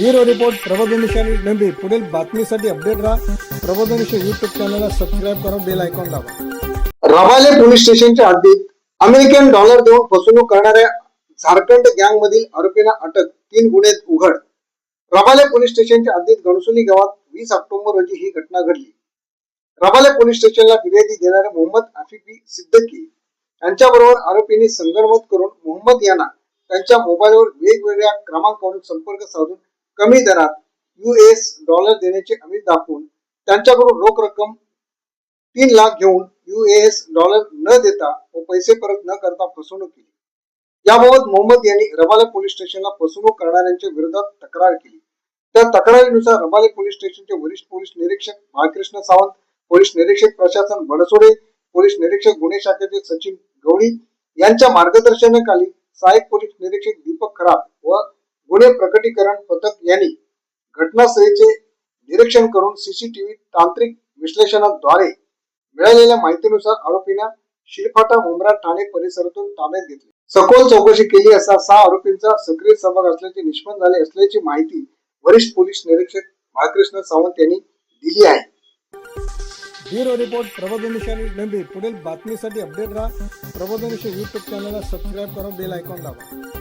Bureau report प्रबोधन आणि नंदी. पुढील बातमीसाठी अपडेट राहा. प्रबोधन युट्यूब चॅनलला सबस्क्राईब करा बेल आयकॉन दाबा. रवाले पोलीस स्टेशनच्या हद्दीत अमेरिकन डॉलर देऊन फसवणूक करणाऱ्या झारखंड गँग मधील आरोपींना अटक तीन गुन्हे उघड. रबाले पोलीस स्टेशनच्या हद्दीत गणसुली गावात वीस ऑक्टोबर रोजी ही घटना घडली. रबाले पोलीस स्टेशनला फिर्यादी देणारे मोहम्मद आफिफी सिद्दकी यांच्याबरोबर आरोपींनी संगणमत करून मोहम्मद यांना त्यांच्या मोबाईलवर वेगवेगळ्या क्रमांकावरून संपर्क साधून कमी दरात युएस डॉलर देण्याचे अमिष दाखवून त्यांच्याकडून रोख रक्कम तीन लाख घेऊन युएस डॉलर न देता व पैसे परत न करता फसवणूक केली. याबाबत मोहम्मद यांनी रबाले पोलीस स्टेशनला फसवणूक करणाऱ्यांच्या विरोधात तक्रार केली. त्या तक्रारीनुसार रबाले पोलीस स्टेशनचे वरिष्ठ पोलीस निरीक्षक बाळकृष्ण सावंत पोलीस निरीक्षक प्रशासन बडसोडे पोलीस निरीक्षक गुन्हे शाखेचे सचिन गवळी यांच्या मार्गदर्शनाखाली सहाय्यक पोलीस निरीक्षक दीपक खराब व गुन्हे प्रकटीकरण पथक यांनी घटनास्थळीचे निरीक्षण करून सीसीटीव्ही तांत्रिक विश्लेषणाद्वारे मिळालेल्या माहितीनुसार आरोपींना शिरफाटा मुंब्रा ठाणे परिसरातून ताब्यात घेतले. सखोल चौकशी केली असता सहा आरोपींचा सक्रिय सहभाग असल्याचे निष्पन्न झाले असल्याची माहिती वरिष्ठ पोलीस निरीक्षक बाळकृष्ण सावंत यांनी दिली आहे. ब्युरो रिपोर्ट प्रबोधन आणि नंदी. पुढील बातमीसाठी अपडेट राहा. प्रबोधन युट्यूब चॅनलला सबस्क्राईब करा बेल आयकॉन दाबा.